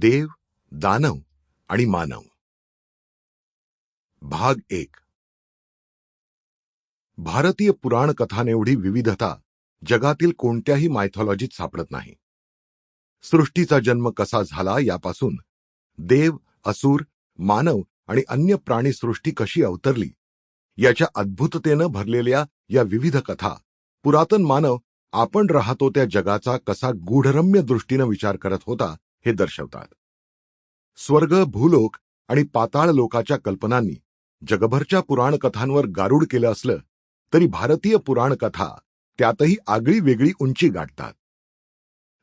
देव दानव आणि मानव. भाग एक. भारतीय पुराण कथांएवढी विविधता जगातील कोणत्याही मायथॉलॉजीत सापडत नाही. सृष्टीचा जन्म कसा झाला यापासून देव असुर मानव आणि अन्य प्राणीसृष्टी कशी अवतरली याच्या अद्भुततेनं भरलेल्या या विविध कथा पुरातन मानव आपण राहतो त्या जगाचा कसा गूढरम्य दृष्टीनं विचार करत होता हे दर्शवतात. स्वर्ग भूलोक आणि पाताळ लोकाच्या कल्पनांनी जगभरच्या पुराणकथांवर गारूड केलं असलं तरी भारतीय पुराणकथा त्यातही आगळी वेगळी उंची गाठतात.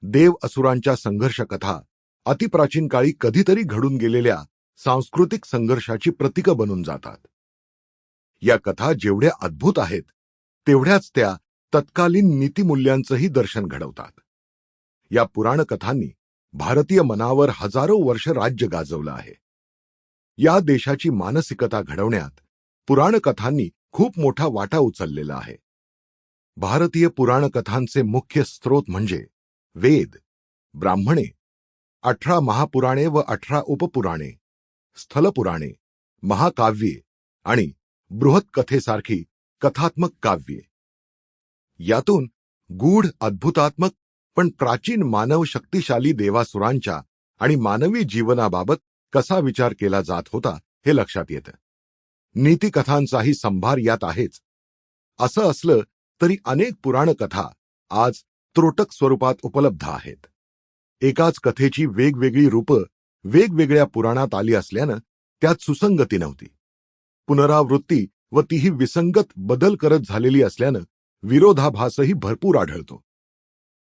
देव असुरांच्या संघर्ष कथा अतिप्राचीन काळी कधीतरी घडून गेलेल्या सांस्कृतिक संघर्षाची प्रतीकं बनून जातात. या कथा जेवढ्या अद्भुत आहेत तेवढ्याच त्या तत्कालीन नीतिमूल्यांचंही दर्शन घडवतात. या पुराणकथांनी भारतीय मनावर हजारो वर्ष राज्य गाजवलं आहे. या देशाची मानसिकता घडवण्यात पुराणकथांनी खूप मोठा वाटा उचललेला आहे. भारतीय पुराणकथांचे मुख्य स्रोत म्हणजे वेद ब्राह्मणे अठरा महापुराणे व अठरा उपपुराणे स्थलपुराणे महाकाव्ये आणि बृहत्कथेसारखी कथात्मक काव्ये. यातून गूढ अद्भुतात्मक पण प्राचीन मानव शक्तिशाली देवासुरांच्या आणि मानवी जीवनाबाबत कसा विचार केला जात होता हे लक्षात येतं. नीतिकथांचाही संभार यात आहेच. असं असलं तरी अनेक पुराण कथा आज त्रोटक स्वरूपात उपलब्ध आहेत. एकाच कथेची वेगवेगळी रूपं वेगवेगळ्या पुराणात आली असल्यानं त्यात सुसंगती नव्हती. पुनरावृत्ती व तीही विसंगत बदल करत झालेली असल्यानं विरोधाभासही भरपूर आढळतो.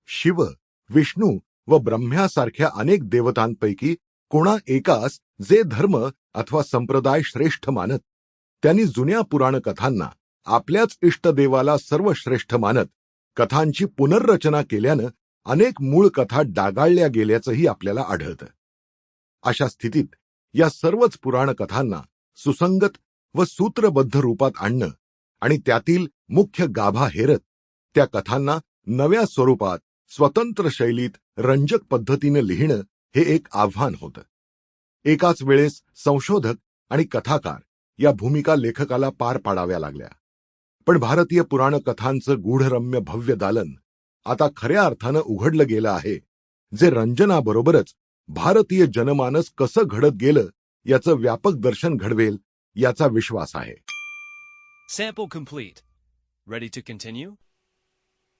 शिव विष्णू व ब्रह्म्यासारख्या अनेक देवतांपैकी कोणा एकास जे धर्म अथवा संप्रदाय श्रेष्ठ मानत. त्यांनी जुन्या पुराण कथांना आपल्याच इष्टदेवाला सर्वश्रेष्ठ मानत कथांची पुनर्रचना केल्यानं अनेक मूळ कथा डागाळल्या गेल्याचंही आपल्याला आढळतं. अशा स्थितीत या सर्वच पुराण कथांना सुसंगत व सूत्रबद्ध रूपात आणणं आणि त्यातील मुख्य गाभा हेरत त्या कथांना नव्या स्वरूपात स्वतंत्र शैलीत रंजक पद्धतीने लिहिणं हे एक आव्हान होतं एकाच वेळेस संशोधक आणि कथाकार या भूमिका लेखकाला पार पाडाव्या लागल्या पण भारतीय पुराण कथांचं गूढरम्य भव्य दालन आता खऱ्या अर्थानं उघडलं गेलं आहे जे रंजनाबरोबरच भारतीय जनमानस कसं घडत गेलं याचं व्यापक दर्शन घडवेल याचा विश्वास आहे Sample complete. Ready to continue?